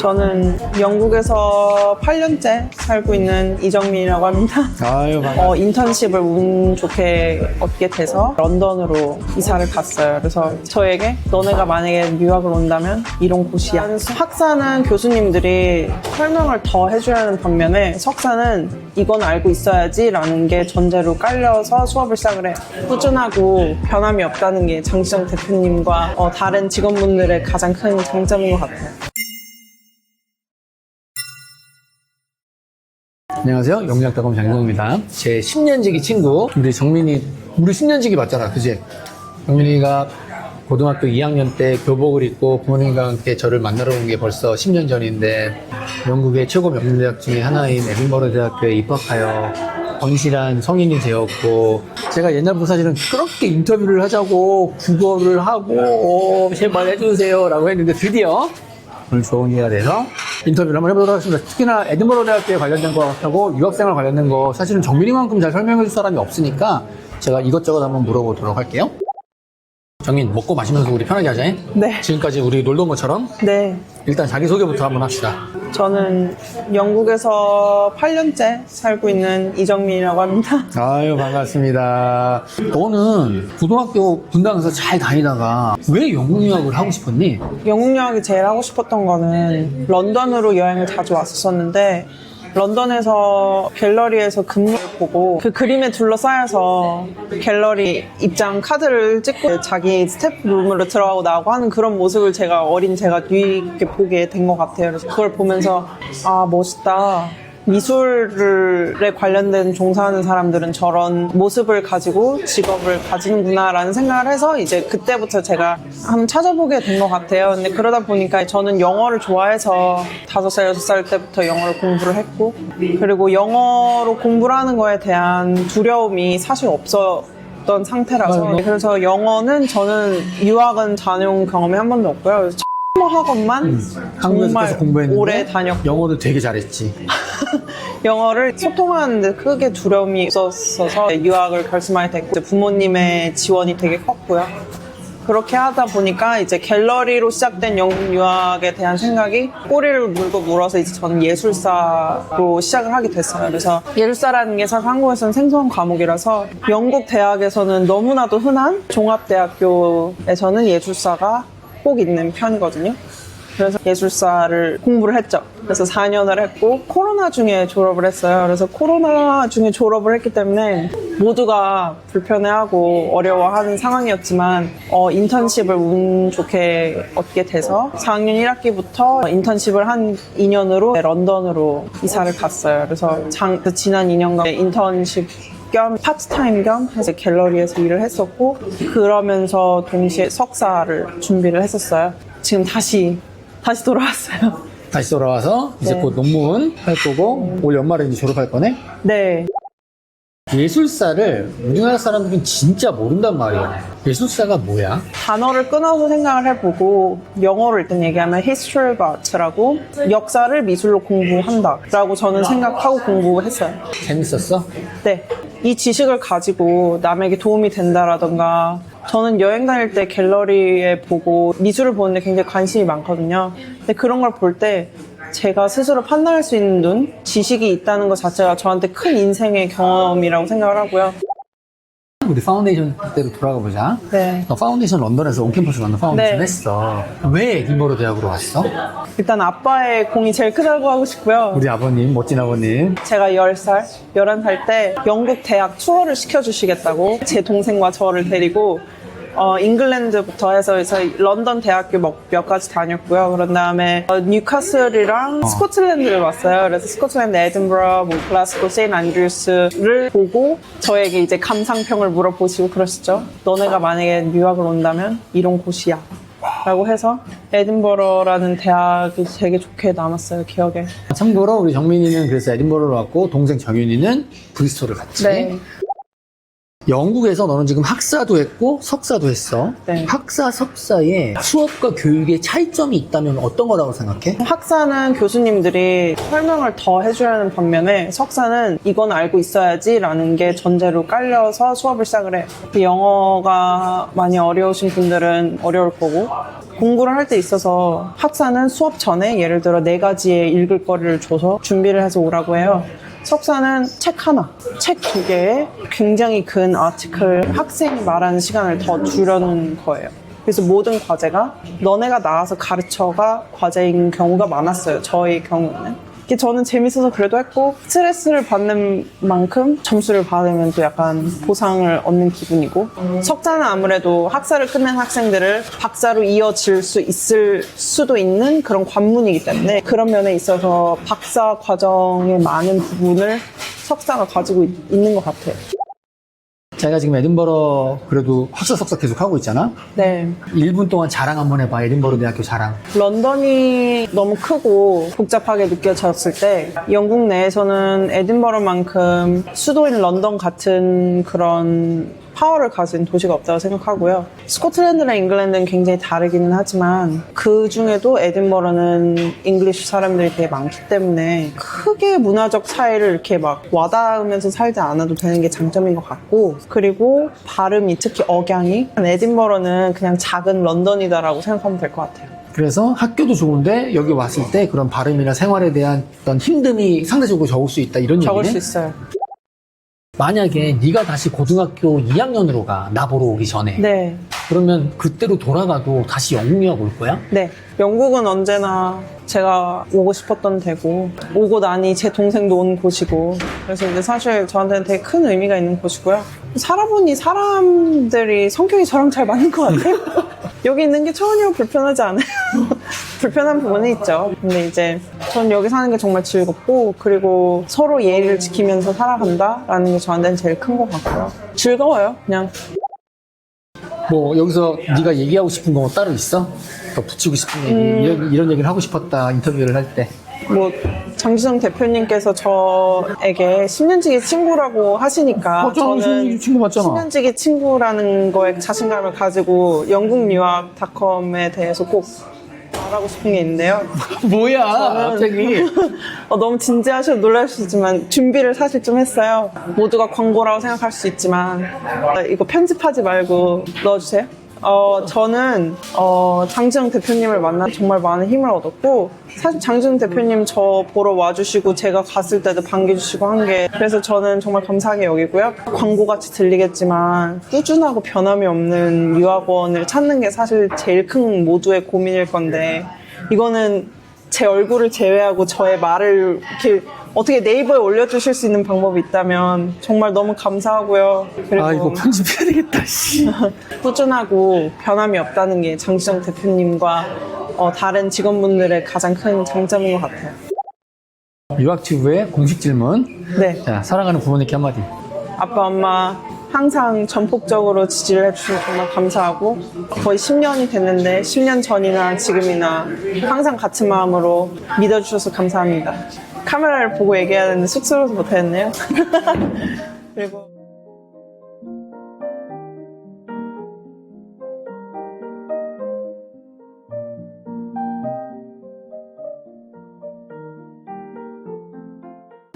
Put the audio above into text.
저는 영국에서 8년째 살고 있는 이정민이라고 합니다. 아유, 반갑습니다. 어, 인턴십을 운 좋게 얻게 돼서 런던으로 이사를 갔어요. 그래서 저에게 너네가 만약에 유학을 온다면 이런 곳이야. 학사는 교수님들이 설명을 더 해줘야 하는 반면에 석사는 이건 알고 있어야지라는 게 전제로 깔려서 수업을 시작을 해요. 꾸준하고 변함이 없다는 게 장시정 대표님과 어, 다른 직원분들의 가장 큰 장점인 것 같아요. 안녕하세요. 영리학다검 장동입니다. 제 10년지기 친구, 우리 정민이, 우리 10년지기 맞잖아, 그지? 정민이가 고등학교 2학년 때 교복을 입고 부모님과 함께 저를 만나러 온 게 벌써 10년 전인데, 영국의 최고 명문 대학 중에 하나인 에딘버러 대학교에 입학하여 건실한 성인이 되었고, 제가 옛날부터 사실은 그렇게 인터뷰를 하자고 국어를 하고, 어, 제발 해주세요 라고 했는데 드디어 기회가 돼서 인터뷰를 한번 해보도록 하겠습니다. 특히나 에든버러 대학교에 관련된 거하고 유학생활 관련된 거 사실은 정민이만큼 잘 설명해 줄 사람이 없으니까 제가 이것저것 한번 물어보도록 할게요. 정민 먹고 마시면서 우리 편하게 하자. 네. 지금까지 우리 놀던 것처럼 네. 일단 자기 소개부터 한번 합시다. 저는 영국에서 8년째 살고 있는 이정민이라고 합니다. 아유 반갑습니다. 너는 고등학교 분당에서 잘 다니다가 왜 영국 유학을 하고 싶었니? 영국 여행이 제일 하고 싶었던 거는 런던으로 여행을 자주 왔었었는데 런던에서 갤러리에서 근무를 보고 그 그림에 둘러싸여서 갤러리 입장 카드를 찍고 자기 스태프 룸으로 들어가고 나오고 하는 그런 모습을 제가 어린 제가 뒤있게 보게 된 것 같아요. 그래서 그걸 보면서 아 멋있다. 미술에 관련된 종사하는 사람들은 저런 모습을 가지고 직업을 가지는구나라는 생각을 해서 이제 그때부터 제가 한번 찾아보게 된 것 같아요. 근데 그러다 보니까 저는 영어를 좋아해서 다섯 살 여섯 살 때부터 영어를 공부를 했고 그리고 영어로 공부를 하는 거에 대한 두려움이 사실 없었던 상태라서 맞아요. 그래서 영어는 저는 유학은 다녀온 경험이 한 번도 없고요. 뭐 학원만 한국에서 정말 오래 다녔고 영어도 되게 잘했지. 영어를 소통하는데 크게 두려움이 있었어서 유학을 결심하게 됐고 부모님의 지원이 되게 컸고요. 그렇게 하다 보니까 이제 갤러리로 시작된 영국 유학에 대한 생각이 꼬리를 물고 물어서 이제 저는 예술사로 시작을 하게 됐어요. 그래서 예술사라는 게 사실 한국에서는 생소한 과목이라서 영국 대학에서는 너무나도 흔한 종합대학교에서는 예술사가 꼭 있는 편이거든요. 그래서 예술사를 공부를 했죠. 그래서 4년을 했고 코로나 중에 졸업을 했어요. 그래서 코로나 중에 졸업을 했기 때문에 모두가 불편해하고 어려워하는 상황이었지만 어, 인턴십을 운 좋게 얻게 돼서 4학년 1학기부터 인턴십을 한 2년으로 런던으로 이사를 갔어요. 그래서 장- 그 지난 2년간 인턴십 겸 파트타임 겸 이제 갤러리에서 일을 했었고 그러면서 동시에 석사를 준비를 했었어요. 지금 다시 다시 돌아왔어요. 다시 돌아와서 이제 네. 곧 논문 할 거고 올 연말에 이제 졸업할 거네. 네. 예술사를 우리나라 사람들은 진짜 모른단 말이야. 예술사가 뭐야? 단어를 끊어서 생각을 해보고 영어로 일단 얘기하면 history of art라고 역사를 미술로 공부한다라고 저는 생각하고 공부했어요. 재밌었어? 네. 이 지식을 가지고 남에게 도움이 된다라던가 저는 여행 다닐 때 갤러리에 보고 미술을 보는데 굉장히 관심이 많거든요. 근데 그런 걸 볼 때 제가 스스로 판단할 수 있는 눈, 지식이 있다는 것 자체가 저한테 큰 인생의 경험이라고 생각을 하고요. 우리 파운데이션 때로 돌아가 보자. 네. 너 파운데이션 런던에서 온캠퍼스 런던 파운데이션 네. 했어. 왜 에딘버러 대학으로 왔어? 일단 아빠의 공이 제일 크다고 하고 싶고요. 우리 아버님, 멋진 아버님. 제가 10살, 11살 때 영국 대학 투어를 시켜주시겠다고 제 동생과 저를 데리고 어, 잉글랜드부터 해서 런던 대학교 몇, 몇 가지 다녔고요. 그런 다음에 어, 뉴카슬이랑 스코틀랜드를 왔어요. 그래서 스코틀랜드, 에든버러, 뭐 글라스고, 세인 안드루스를 보고 저에게 이제 감상평을 물어보시고 그러시죠. 너네가 만약에 유학을 온다면 이런 곳이야. 라고 해서 에든버러라는 대학이 되게 좋게 남았어요, 기억에. 참고로 우리 정민이는 그래서 에딘버러로 왔고 동생 정윤이는 브리스톨을 갔지. 네. 영국에서 너는 지금 학사도 했고 석사도 했어. 네. 학사, 석사에 수업과 교육의 차이점이 있다면 어떤 거라고 생각해? 학사는 교수님들이 설명을 더 해줘야 하는 반면에 석사는 이건 알고 있어야지라는 게 전제로 깔려서 수업을 시작을. 그 영어가 많이 어려우신 분들은 어려울 거고 공부를 할 때 있어서 학사는 수업 전에 예를 들어 네 가지의 읽을 거리를 줘서 준비를 해서 오라고 해요. 석사는 책 하나, 책 두 개에 굉장히 긴 아티클 학생이 말하는 시간을 더 줄여놓은 거예요. 그래서 모든 과제가 너네가 나와서 가르쳐가 과제인 경우가 많았어요. 저의 경우는. 저는 재밌어서 그래도 했고 스트레스를 받는 만큼 점수를 받으면 또 약간 보상을 얻는 기분이고 석사는 아무래도 학사를 끝낸 학생들을 박사로 이어질 수 있을 수도 있는 그런 관문이기 때문에 그런 면에 있어서 박사 과정의 많은 부분을 석사가 가지고 있- 있는 것 같아요. 자기가 지금 에든버러 그래도 학사 석사 계속 하고 있잖아. 네. 1분 동안 자랑 한번 해봐. 에든버러 대학교 자랑. 런던이 너무 크고 복잡하게 느껴졌을 때 영국 내에서는 에딘버러만큼 수도인 런던 같은 그런 파워를 가진 도시가 없다고 생각하고요. 스코틀랜드랑 잉글랜드는 굉장히 다르기는 하지만 그 중에도 에딘버러는 잉글리시 사람들이 되게 많기 때문에 크게 문화적 차이를 이렇게 막 와닿으면서 살지 않아도 되는 게 장점인 것 같고 그리고 발음이 특히 억양이 에딘버러는 그냥 작은 런던이다라고 생각하면 될 것 같아요. 그래서 학교도 좋은데 여기 왔을 때 그런 발음이나 생활에 대한 어떤 힘듦이 상대적으로 적을 수 있다 이런 적을 얘기네. 수 있어요. 만약에 네가 다시 고등학교 2학년으로 가. 나 보러 오기 전에. 네, 그러면 그때로 돌아가도 다시 영국 유학 올 거야? 네. 영국은 언제나 제가 오고 싶었던 데고 오고 나니 제 동생도 온 곳이고 그래서 이제 사실 저한테는 되게 큰 의미가 있는 곳이고요. 살아보니 사람들이 성격이 저랑 잘 맞는 것 같아요. 여기 있는 게 전혀 불편하지 않아요. 불편한 부분이 있죠. 근데 이제 전 여기 사는 게 정말 즐겁고 그리고 서로 예의를 지키면서 살아간다라는 게 저한테는 제일 큰 것 같고요. 즐거워요. 그냥 뭐 여기서 네가 얘기하고 싶은 거 따로 있어? 더 붙이고 싶은 얘기 음. 이런, 이런 얘기를 하고 싶었다 인터뷰를 할 때. 뭐 장지성 대표님께서 저에게 10년지기 친구라고 하시니까 어, 저는 친구 맞잖아. 10년지기 친구라는 거에 자신감을 가지고 영국 유학닷컴에 대해서 꼭 말하고 싶은 게 있는데요. 뭐야 갑자기. 어, 너무 진지하셔서 놀라시지만 준비를 사실 좀 했어요. 모두가 광고라고 생각할 수 있지만 어, 이거 편집하지 말고 넣어주세요. 어, 저는 어, 장지영 대표님을 만나 정말 많은 힘을 얻었고 사실 장지영 대표님 저 보러 와주시고 제가 갔을 때도 반겨주시고 한 게 그래서 저는 정말 감사하게 여기고요. 광고같이 들리겠지만 꾸준하고 변함이 없는 유학원을 찾는 게 사실 제일 큰 모두의 고민일 건데 이거는 제 얼굴을 제외하고 저의 말을 이렇게 어떻게 네이버에 올려주실 수 있는 방법이 있다면 정말 너무 감사하고요. 그리고 아 이거 편집해야 되겠다. 씨. 꾸준하고 변함이 없다는 게 장지정 대표님과 어, 다른 직원분들의 가장 큰 장점인 것 같아요. 유학튜브의 공식 질문. 네. 자 사랑하는 부모님께 한마디. 아빠, 엄마 항상 전폭적으로 지지를 해주셔서 정말 감사하고 거의 10년이 됐는데 10년 전이나 지금이나 항상 같은 마음으로 믿어주셔서 감사합니다. 카메라를 보고 얘기해야 되는데 쑥스러워서 못했네요. 그리고